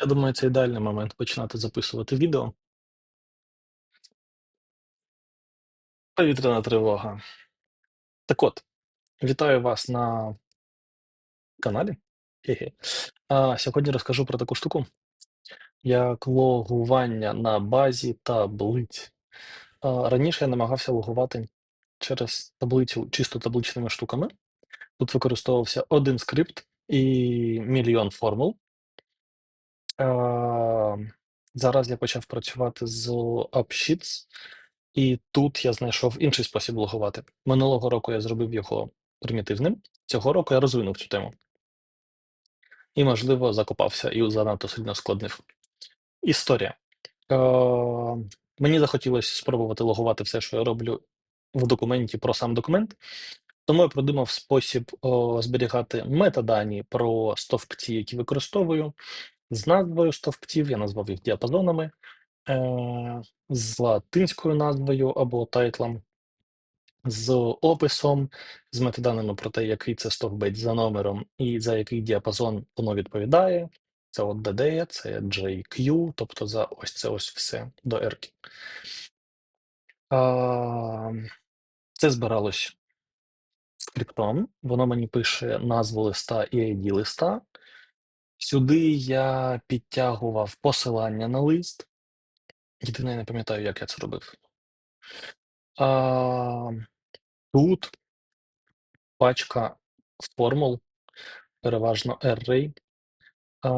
Я думаю, це ідеальний момент починати записувати відео. Повітряна тривога. Так от, вітаю вас на каналі. Хе-хе. А, сьогодні розкажу про таку штуку, як логування на базі таблиць. А, раніше я намагався логувати через таблицю чисто табличними штуками. Тут використовувався один скрипт і мільйон формул. А, зараз я почав працювати з AppSheets, і тут я знайшов інший спосіб логувати. Минулого року я зробив його примітивним. Цього року я розвинув цю тему. І, можливо, закопався і занадто сильно складнив. Історія. Е, мені захотілося спробувати логувати все, що я роблю в документі про сам документ. Тому я придумав спосіб о, зберігати метадані про стовпці, які використовую, з назвою стовпців, я назвав їх діапазонами, е, з латинською назвою або тайтлом, з описом, з метаданими про те, який це стовбець за номером і за який діапазон воно відповідає. Це от DD, це JQ, тобто за ось це ось все до R. А, Це збиралось скриптом, воно мені пише назву листа і ID листа. Сюди я підтягував посилання на лист. Єдине, я не пам'ятаю, як я це робив. А, Тут пачка формул, переважно array, а,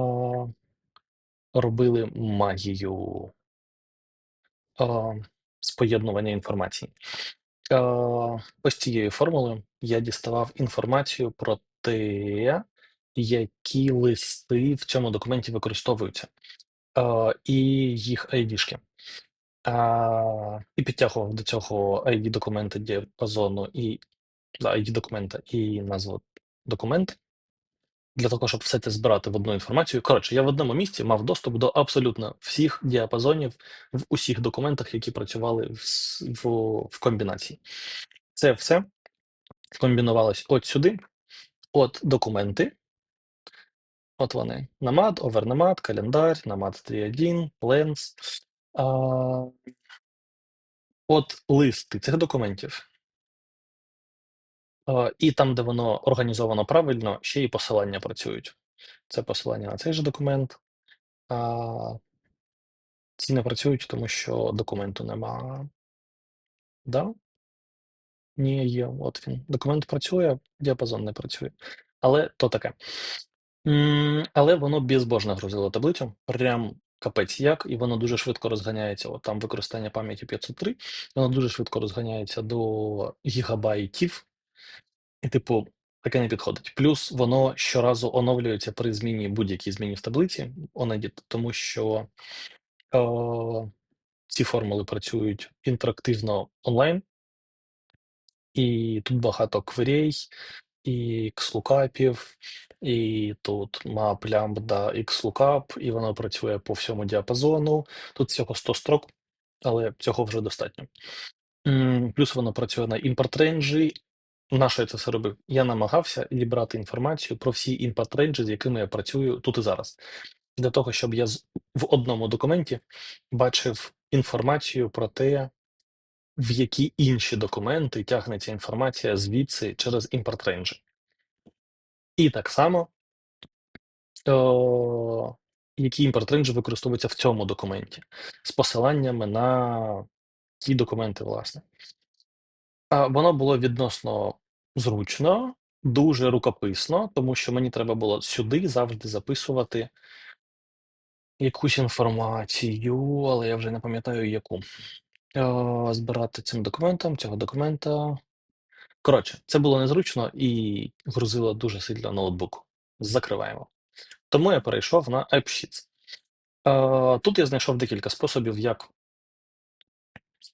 робили магію а, з поєднування інформації. А, ось цією формулою я діставав інформацію про те, які листи в цьому документі використовуються, а, і їх ID-шки. А, І підтягував до цього ID документа діапазону і ID документа і назву документа для того, щоб все це збирати в одну інформацію. Коротше, я в одному місці мав доступ до абсолютно всіх діапазонів в усіх документах, які працювали в, в, в комбінації. Це все комбінувалось от сюди, от документи. От вони. Намад, овернамад, календар, намад 3.1, Lens. А, от листи цих документів. А, і там, де воно організовано правильно, ще й посилання працюють. Це посилання на цей же документ. А, ці не працюють, тому що документу нема. Да? Ні, є. От він. Документ працює, діапазон не працює. Але то таке. Але воно безбожно грузило таблицю. Прям капець як, і воно дуже швидко розганяється. От там використання пам'яті 503, воно дуже швидко розганяється до гігабайтів. І, типу, таке не підходить. Плюс воно щоразу оновлюється при зміні будь-якій зміні в таблиці, Onedit, тому що е, ці формули працюють інтерактивно онлайн, і тут багато кверей, і xlookup, і тут map lambda xlookup, і воно працює по всьому діапазону. Тут всього 100 строк, але цього вже достатньо. Плюс воно працює на імпорт рейнджі. На я це все робив? Я намагався зібрати інформацію про всі імпорт рейнджі, з якими я працюю тут і зараз. Для того, щоб я в одному документі бачив інформацію про те, в які інші документи тягнеться інформація звідси через імпорт рейнджі. І так само, о, які імпорт рейнджі використовуються в цьому документі з посиланнями на ті документи, власне. А, Воно було відносно зручно, дуже рукописно, тому що мені треба було сюди завжди записувати якусь інформацію, але я вже не пам'ятаю яку. Е, Збирати цим документом, цього документа. Коротше, це було незручно і грузило дуже сильно ноутбук. Закриваємо. Тому я перейшов на AppSheets. Е, Тут я знайшов декілька способів, як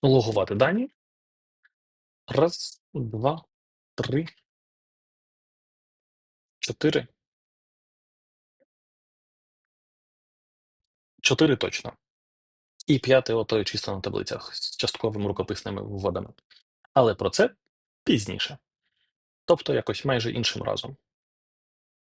логувати дані. Раз, два, три, чотири. Чотири точно. І п'яте ото чисто на таблицях з частковими рукописними вводами. Але про це пізніше. Тобто якось майже іншим разом.